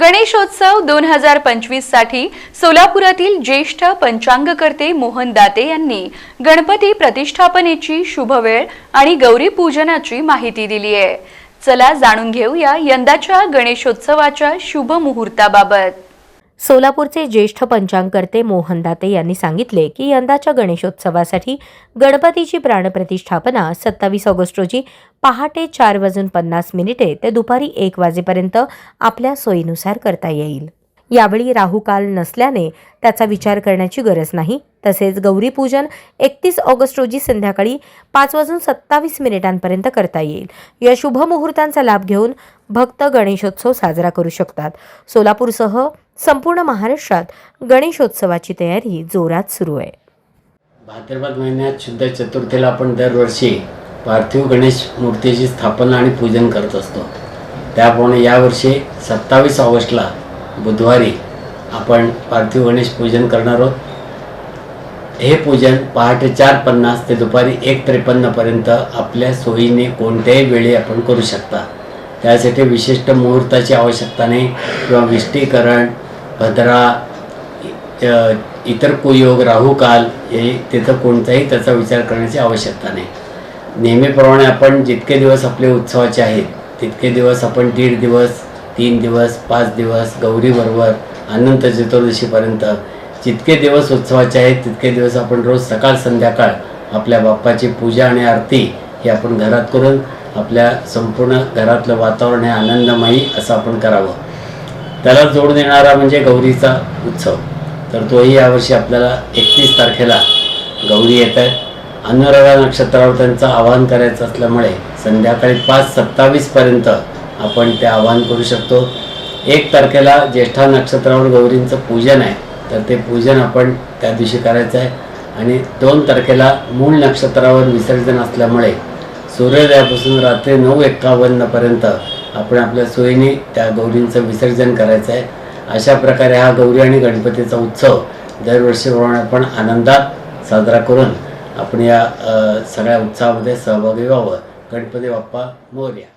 गणेशोत्सव दोन हजार पंचवीससाठी सोलापुरातील ज्येष्ठ पंचांगकर्ते मोहन दाते यांनी गणपती प्रतिष्ठापनेची शुभवेळ आणि गौरी पूजनाची माहिती दिली आहे. चला जाणून घेऊया यंदाच्या गणेशोत्सवाच्या शुभ मुहूर्ताबाबत. सोलापूरचे ज्येष्ठ पंचांगकर्ते मोहन दाते यांनी सांगितले की यंदाच्या गणेशोत्सवासाठी गणपतीची प्राणप्रतिष्ठापना सत्तावीस ऑगस्ट रोजी पहाटे चार वाजून पन्नास मिनिटे ते दुपारी एक वाजेपर्यंत आपल्या सोयीनुसार करता येईल. यावेळी राहुकाल नसल्याने त्याचा विचार करण्याची गरज नाही. तसेच गौरीपूजन एकतीस ऑगस्ट रोजी संध्याकाळी पाच वाजून सत्तावीस मिनिटांपर्यंत करता येईल. या शुभ मुहूर्तांचा लाभ घेऊन भक्त गणेशोत्सव साजरा करू शकतात. सोलापूरसह संपूर्ण महाराष्ट्रात गणेशोत्सवाची तयारी जोरात सुरू आहे. भाद्रपद महिन्यात शुद्ध चतुर्थीला आपण दरवर्षी पार्थिव गणेश मूर्तीची स्थापना आणि पूजन करत असतो. त्याप्रमाणे यावर्षी सत्तावीस ऑगस्टला बुधवारी आपण पार्थिव गणेश पूजन करणार आहोत. हे पूजन पहाटे चार पन्नास ते दुपारी एक त्रेपन्नपर्यंत आपल्या सोयीने कोणत्याही वेळी आपण करू शकता. त्यासाठी विशिष्ट मुहूर्ताची आवश्यकता नाही किंवा विष्टीकरण भद्रा इतर कुयोग राहुकाल हे तिथं कोणताही त्याचा विचार करण्याची आवश्यकता नाही. नेहमीप्रमाणे आपण जितके दिवस आपले उत्सवाचे आहेत तितके दिवस आपण दीड दिवस तीन दिवस पाच दिवस गौरीबरोबर अनंत चतुर्दशीपर्यंत जितके दिवस उत्सवाचे आहेत तितके दिवस आपण रोज सकाळ संध्याकाळ आपल्या बाप्पाची पूजा आणि आरती ही आपण घरात करून आपल्या संपूर्ण घरातलं वातावरण हे आनंदमयी असं आपण करावं. त्याला जोड देणारा म्हणजे गौरीचा उत्सव. तर तोही यावर्षी आपल्याला एकतीस तारखेला गौरी येत आहे अनुराधा नक्षत्रावर त्यांचं आवाहन करायचं असल्यामुळे संध्याकाळी पाच सत्तावीसपर्यंत आपण ते आवाहन करू शकतो. एक तारखेला ज्येष्ठा नक्षत्रावर गौरींचं पूजन आहे तर ते पूजन आपण त्या दिवशी करायचं आहे. आणि दोन तारखेला मूळ नक्षत्रावर विसर्जन असल्यामुळे सूर्योदयापासून रात्री नऊ एक्कावन्नपर्यंत आपण आपल्या सोयीने त्या गौरींचं विसर्जन करायचं आहे. अशा प्रकारे हा गौरी आणि गणपतीचा उत्सव दरवर्षीप्रमाणे आपण आनंदात साजरा करून आपण या सगळ्या उत्सवामध्ये सहभागी व्हावं. गणपती बाप्पा मोर्या.